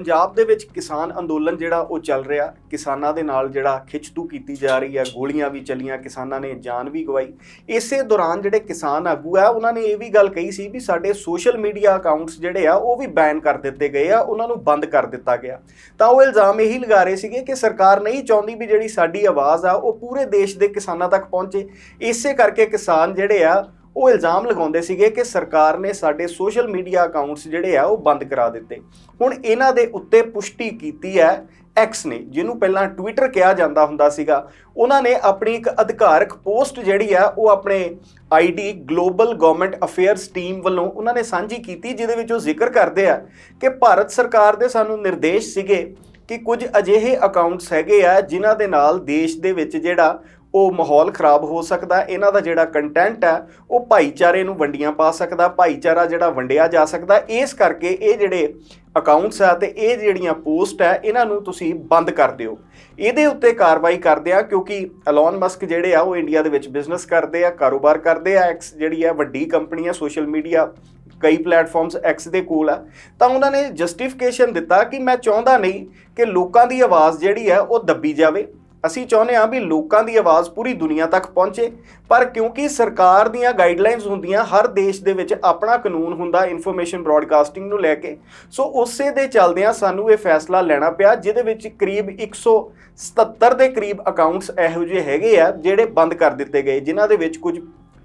ਪੰਜਾਬ ਦੇ ਵਿੱਚ ਕਿਸਾਨ ਅੰਦੋਲਨ ਜਿਹੜਾ ਉਹ ਚੱਲ ਰਿਹਾ, ਕਿਸਾਨਾਂ ਦੇ ਨਾਲ ਜਿਹੜਾ ਖਿੱਚਤੂ ਕੀਤੀ ਜਾ ਰਹੀ ਹੈ ਗੋਲੀਆਂ ਵੀ ਚੱਲੀਆਂ, ਕਿਸਾਨਾਂ ਨੇ ਜਾਨ ਵੀ ਗਵਾਈ। ਇਸੇ ਦੌਰਾਨ ਜਿਹੜੇ ਕਿਸਾਨ ਆਗੂ ਆ, ਉਹਨਾਂ ਨੇ ਇਹ ਵੀ ਗੱਲ ਕਹੀ ਸੀ ਵੀ ਸਾਡੇ ਸੋਸ਼ਲ ਮੀਡੀਆ ਅਕਾਊਂਟਸ ਜਿਹੜੇ ਆ, ਉਹ ਵੀ ਬੈਨ ਕਰ ਦਿੱਤੇ ਗਏ ਆ, ਉਹਨਾਂ ਨੂੰ ਬੰਦ ਕਰ ਦਿੱਤਾ ਗਿਆ। ਤਾਂ ਉਹ ਇਲਜ਼ਾਮ ਇਹੀ ਲਗਾ ਰਹੇ ਸੀਗੇ ਕਿ ਸਰਕਾਰ ਨਹੀਂ ਚਾਹੁੰਦੀ ਵੀ ਜਿਹੜੀ ਸਾਡੀ ਆਵਾਜ਼ ਆ, ਉਹ ਪੂਰੇ ਦੇਸ਼ ਦੇ ਕਿਸਾਨਾਂ ਤੱਕ ਪਹੁੰਚੇ। ਇਸੇ ਕਰਕੇ ਕਿਸਾਨ ਜਿਹੜੇ ਆ ਉਹ ਇਲਜ਼ਾਮ ਲਗਾਉਂਦੇ ਸੀਗੇ ਕਿ ਸਰਕਾਰ ਨੇ ਸਾਡੇ ਸੋਸ਼ਲ ਮੀਡੀਆ ਅਕਾਊਂਟਸ ਜਿਹੜੇ ਆ, ਉਹ ਬੰਦ ਕਰਾ ਦਿੱਤੇ। ਹੁਣ ਇਹਨਾਂ ਦੇ ਉੱਤੇ ਪੁਸ਼ਟੀ ਕੀਤੀ ਹੈ ਐਕਸ ਨੇ, ਜਿਹਨੂੰ ਪਹਿਲਾਂ ਟਵਿੱਟਰ ਕਿਹਾ ਜਾਂਦਾ ਹੁੰਦਾ ਸੀਗਾ। ਉਹਨਾਂ ਨੇ ਆਪਣੀ ਇੱਕ ਅਧਿਕਾਰਕ ਪੋਸਟ ਜਿਹੜੀ ਆ, ਉਹ ਆਪਣੇ ID global government affairs team ਵੱਲੋਂ ਉਹਨਾਂ ਨੇ ਸਾਂਝੀ ਕੀਤੀ, ਜਿਹਦੇ ਵਿੱਚ ਉਹ ਜ਼ਿਕਰ ਕਰਦੇ ਆ ਕਿ ਭਾਰਤ ਸਰਕਾਰ ਦੇ ਸਾਨੂੰ ਨਿਰਦੇਸ਼ ਸੀਗੇ ਕਿ ਕੁਝ ਅਜਿਹੇ ਅਕਾਊਂਟਸ ਹੈਗੇ ਆ, ਜਿਨ੍ਹਾਂ ਦੇ ਨਾਲ ਦੇਸ਼ ਦੇ ਵਿੱਚ ਜਿਹੜਾ ਉਹ ਮਾਹੌਲ ਖਰਾਬ ਹੋ ਸਕਦਾ, ਇਹਨਾਂ ਦਾ ਜਿਹੜਾ ਕੰਟੈਂਟ ਹੈ, ਉਹ ਭਾਈਚਾਰੇ ਨੂੰ ਵੰਡੀਆਂ ਪਾ ਸਕਦਾ, ਭਾਈਚਾਰਾ ਜਿਹੜਾ ਵੰਡਿਆ ਜਾ ਸਕਦਾ, ਇਸ ਕਰਕੇ ਇਹ ਜਿਹੜੇ ਅਕਾਊਂਟਸ ਆ ਤੇ ਇਹ ਜਿਹੜੀਆਂ ਪੋਸਟ ਹੈ, ਇਹਨਾਂ ਨੂੰ ਤੁਸੀਂ ਬੰਦ ਕਰ ਦਿਓ। ਇਹਦੇ ਉੱਤੇ ਕਾਰਵਾਈ ਕਰਦੇ ਆ, ਕਿਉਂਕਿ ਐਲਨ ਮਸਕ ਜਿਹੜੇ ਆ, ਉਹ ਇੰਡੀਆ ਦੇ ਵਿੱਚ ਬਿਜ਼ਨਸ ਕਰਦੇ ਆ, ਕਾਰੋਬਾਰ ਕਰਦੇ ਆ ਐਕਸ ਜਿਹੜੀ ਆ, ਵੱਡੀ ਕੰਪਨੀ ਆ ਸੋਸ਼ਲ ਮੀਡੀਆ ਕਈ ਪਲੇਟਫਾਰਮਸ ਐਕਸ ਦੇ ਕੋਲ ਆ। ਤਾਂ ਉਹਨਾਂ ਨੇ ਜਸਟੀਫਿਕੇਸ਼ਨ ਦਿੱਤਾ ਕਿ ਮੈਂ ਚਾਹੁੰਦਾ ਨਹੀਂ ਕਿ ਲੋਕਾਂ ਦੀ ਆਵਾਜ਼ ਜਿਹੜੀ ਹੈ ਉਹ ਦੱਬੀ ਜਾਵੇ। ਅਸੀਂ ਚਾਹੁੰਦੇ ਹਾਂ ਵੀ ਲੋਕਾਂ ਦੀ ਆਵਾਜ਼ ਪੂਰੀ ਦੁਨੀਆ ਤੱਕ ਪਹੁੰਚੇ, ਪਰ ਕਿਉਂਕਿ ਸਰਕਾਰ ਦੀਆਂ ਗਾਈਡਲਾਈਨਸ ਹੁੰਦੀਆਂ, ਹਰ ਦੇਸ਼ ਦੇ ਵਿੱਚ ਆਪਣਾ ਕਾਨੂੰਨ ਹੁੰਦਾ ਇਨਫੋਰਮੇਸ਼ਨ ਬ੍ਰਾਡਕਾਸਟਿੰਗ ਨੂੰ ਲੈ ਕੇ। ਸੋ ਉਸੇ ਦੇ ਚੱਲਦਿਆਂ ਸਾਨੂੰ ਇਹ ਫੈਸਲਾ ਲੈਣਾ ਪਿਆ, ਜਿਹਦੇ ਵਿੱਚ ਕਰੀਬ 177 ਦੇ ਕਰੀਬ ਅਕਾਊਂਟਸ ਇਹੋ ਜਿਹੇ ਹੈਗੇ ਆ, ਜਿਹੜੇ ਬੰਦ ਕਰ ਦਿੱਤੇ ਗਏ, ਜਿਨ੍ਹਾਂ ਦੇ ਵਿੱਚ ਕੁਝ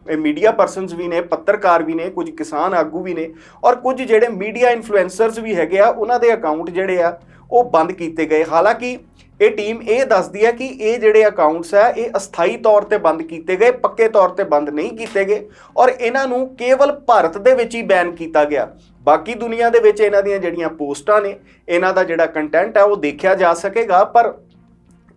ਮੀਡੀਆ ਪਰਸਨਸ ਵੀ ਨੇ, ਪੱਤਰਕਾਰ ਵੀ ਨੇ, ਕੁਝ ਕਿਸਾਨ ਆਗੂ ਵੀ ਨੇ, ਔਰ ਕੁਝ ਜਿਹੜੇ ਮੀਡੀਆ ਇਨਫਲੂਐਂਸਰਸ ਵੀ ਹੈਗੇ ਆ, ਉਹਨਾਂ ਦੇ ਅਕਾਊਂਟ ਜਿਹੜੇ ਆ ਉਹ ਬੰਦ ਕੀਤੇ ਗਏ। ਹਾਲਾਂਕਿ ਇਹ ਟੀਮ ਇਹ ਦੱਸਦੀ ਹੈ ਕਿ ਇਹ ਜਿਹੜੇ ਅਕਾਊਂਟਸ ਹੈ, ਇਹ ਅਸਥਾਈ ਤੌਰ ਤੇ ਬੰਦ ਕੀਤੇ ਗਏ, ਪੱਕੇ ਤੌਰ ਤੇ ਬੰਦ ਨਹੀਂ ਕੀਤੇ ਗਏ ਔਰ ਇਹਨਾਂ ਨੂੰ ਕੇਵਲ ਭਾਰਤ ਦੇ ਵਿੱਚ ਹੀ ਬੈਨ ਕੀਤਾ ਗਿਆ। ਬਾਕੀ ਦੁਨੀਆ ਦੇ ਵਿੱਚ ਇਹਨਾਂ ਦੀਆਂ ਜਿਹੜੀਆਂ ਪੋਸਟਾਂ ਨੇ, ਇਹਨਾਂ ਦਾ ਜਿਹੜਾ ਕੰਟੈਂਟ ਹੈ ਉਹ ਦੇਖਿਆ ਜਾ ਸਕੇਗਾ, ਪਰ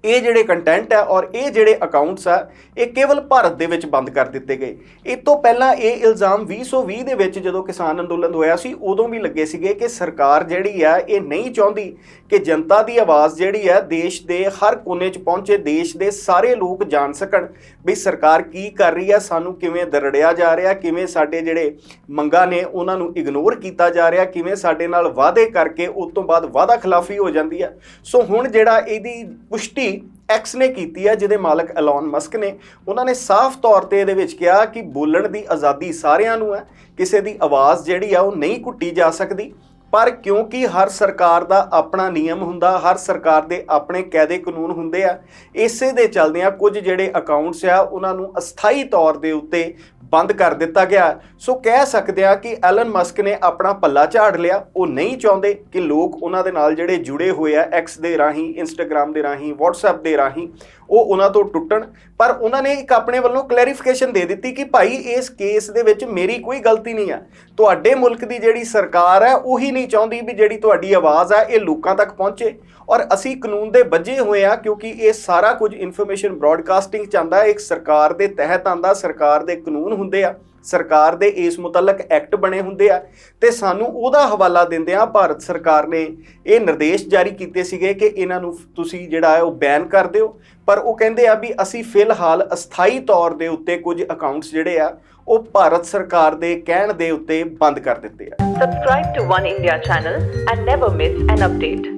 ਇਹ ਜਿਹੜੇ ਕੰਟੈਂਟ ਹੈ ਔਰ ਇਹ ਜਿਹੜੇ ਅਕਾਊਂਟਸ ਆ, ਇਹ ਕੇਵਲ ਭਾਰਤ ਦੇ ਵਿੱਚ ਬੰਦ ਕਰ ਦਿੱਤੇ ਗਏ। ਇਹ ਤੋਂ ਪਹਿਲਾਂ ਇਹ ਇਲਜ਼ਾਮ 2020 ਦੇ ਵਿੱਚ ਜਦੋਂ ਕਿਸਾਨ ਅੰਦੋਲਨ ਹੋਇਆ ਸੀ, ਉਦੋਂ ਵੀ ਲੱਗੇ ਸੀਗੇ ਕਿ ਸਰਕਾਰ ਜਿਹੜੀ ਆ, ਇਹ ਨਹੀਂ ਚਾਹੁੰਦੀ ਕਿ ਜਨਤਾ ਦੀ ਆਵਾਜ਼ ਜਿਹੜੀ ਹੈ ਦੇਸ਼ ਦੇ ਹਰ ਕੋਨੇ 'ਚ ਪਹੁੰਚੇ, ਦੇਸ਼ ਦੇ ਸਾਰੇ ਲੋਕ ਜਾਣ ਸਕਣ ਵੀ ਸਰਕਾਰ ਕੀ ਕਰ ਰਹੀ ਹੈ ਸਾਨੂੰ ਕਿਵੇਂ ਦਰੜਿਆ ਜਾ ਰਿਹਾ, ਕਿਵੇਂ ਸਾਡੇ ਜਿਹੜੇ ਮੰਗਾਂ ਨੇ ਉਹਨਾਂ ਨੂੰ ਇਗਨੋਰ ਕੀਤਾ ਜਾ ਰਿਹਾ, ਕਿਵੇਂ ਸਾਡੇ ਨਾਲ ਵਾਅਦੇ ਕਰਕੇ ਉਸ ਤੋਂ ਬਾਅਦ ਵਾਅਦਾ ਖਿਲਾਫੀ ਹੋ ਜਾਂਦੀ ਹੈ ਸੋ ਹੁਣ ਜਿਹੜਾ ਇਹਦੀ ਪੁਸ਼ਟੀ ਐਕਸ ਨੇ ਕੀਤੀ ਹੈ ਜਿਹਦੇ ਮਾਲਕ ਐਲਨ ਮਸਕ ਨੇ, ਉਹਨਾਂ ਨੇ ਸਾਫ਼ ਤੌਰ ਤੇ ਇਹਦੇ ਵਿੱਚ ਕਿਹਾ ਕਿ ਬੋਲਣ ਦੀ ਆਜ਼ਾਦੀ ਸਾਰਿਆਂ ਨੂੰ ਹੈ, ਕਿਸੇ ਦੀ ਆਵਾਜ਼ ਜਿਹੜੀ ਆ ਉਹ ਨਹੀਂ ਘੁੱਟੀ ਜਾ ਸਕਦੀ। ਪਰ ਕਿਉਂਕਿ ਹਰ ਸਰਕਾਰ ਦਾ ਆਪਣਾ ਨਿਯਮ ਹੁੰਦਾ, ਹਰ ਸਰਕਾਰ ਦੇ ਆਪਣੇ ਕਾਇਦੇ ਕਾਨੂੰਨ ਹੁੰਦੇ ਆ, ਇਸੇ ਦੇ ਚੱਲਦਿਆਂ ਕੁਝ ਜਿਹੜੇ ਅਕਾਊਂਟਸ ਆ, ਉਹਨਾਂ ਨੂੰ ਅਸਥਾਈ ਤੌਰ ਦੇ ਉੱਤੇ ਬੰਦ ਕਰ ਦਿੱਤਾ ਗਿਆ। ਸੋ ਕਹਿ ਸਕਦੇ ਆ ਕਿ ਐਲਨ ਮਸਕ ਨੇ ਆਪਣਾ ਪੱਲਾ ਝਾੜ ਲਿਆ। ਉਹ ਨਹੀਂ ਚਾਹੁੰਦੇ ਕਿ ਲੋਕ ਉਹਨਾਂ ਦੇ ਨਾਲ ਜਿਹੜੇ ਜੁੜੇ ਹੋਏ ਆ ਐਕਸ ਦੇ ਰਾਹੀਂ ਇੰਸਟਾਗ੍ਰam ਦੇ ਰਾਹੀਂ, WhatsApp ਦੇ ਰਾਹੀਂ, ਉਹ ਉਹਨਾਂ ਤੋਂ ਟੁੱਟਣ। ਪਰ ਉਹਨਾਂ ਨੇ ਇੱਕ ਆਪਣੇ ਵੱਲੋਂ ਕਲੈਰੀਫਿਕੇਸ਼ਨ ਦੇ ਦਿੱਤੀ ਕਿ ਭਾਈ, ਇਸ ਕੇਸ ਦੇ ਵਿੱਚ ਮੇਰੀ ਕੋਈ ਗਲਤੀ ਨਹੀਂ ਹੈ ਤੁਹਾਡੇ ਮੁਲਕ ਦੀ ਜਿਹੜੀ ਸਰਕਾਰ ਹੈ ਉਹੀ ਨਹੀਂ ਚਾਹੁੰਦੀ ਵੀ ਜਿਹੜੀ ਤੁਹਾਡੀ ਆਵਾਜ਼ ਹੈ ਇਹ ਲੋਕਾਂ ਤੱਕ ਪਹੁੰਚੇ। ਔਰ ਅਸੀਂ ਕਾਨੂੰਨ ਦੇ ਬੱਝੇ ਹੋਏ ਆ, ਕਿਉਂਕਿ ਇਹ ਸਾਰਾ ਕੁਝ ਇਨਫੋਰਮੇਸ਼ਨ ਬ੍ਰਾਡਕਾਸਟਿੰਗ ਚਾਹੁੰਦਾ ਇੱਕ ਸਰਕਾਰ ਦੇ ਤਹਿਤ ਆਂਦਾ ਸਰਕਾਰ ਦੇ ਕਾਨੂੰਨ ਹੁੰਦੇ ਆ। ਸਰਕਾਰ ਦੇ ਇਸ ਮੁਤਲਕ ਐਕਟ ਬਣੇ ਹੁੰਦੇ ਆ। ਤੇ ਸਾਨੂੰ ਉਹਦਾ ਹਵਾਲਾ ਦਿੰਦੇ ਆ, ਭਾਰਤ ਸਰਕਾਰ ਨੇ ਇਹ ਨਿਰਦੇਸ਼ ਜਾਰੀ ਕੀਤੇ ਸੀਗੇ ਕਿ ਇਹਨਾਂ ਨੂੰ ਤੁਸੀਂ ਜਿਹੜਾ ਹੈ ਉਹ ਬੈਨ ਕਰ ਦਿਓ। ਪਰ ਉਹ ਕਹਿੰਦੇ ਆ ਵੀ ਅਸੀਂ ਫਿਲਹਾਲ ਅਸਥਾਈ ਤੌਰ ਦੇ ਉੱਤੇ ਕੁਝ ਅਕਾਊਂਟਸ ਜਿਹੜੇ ਆ ਉਹ ਭਾਰਤ ਸਰਕਾਰ ਦੇ ਕਹਿਣ ਦੇ ਉੱਤੇ ਬੰਦ ਕਰ ਦਿੱਤੇ ਆ subscribe to One India channel and never miss an update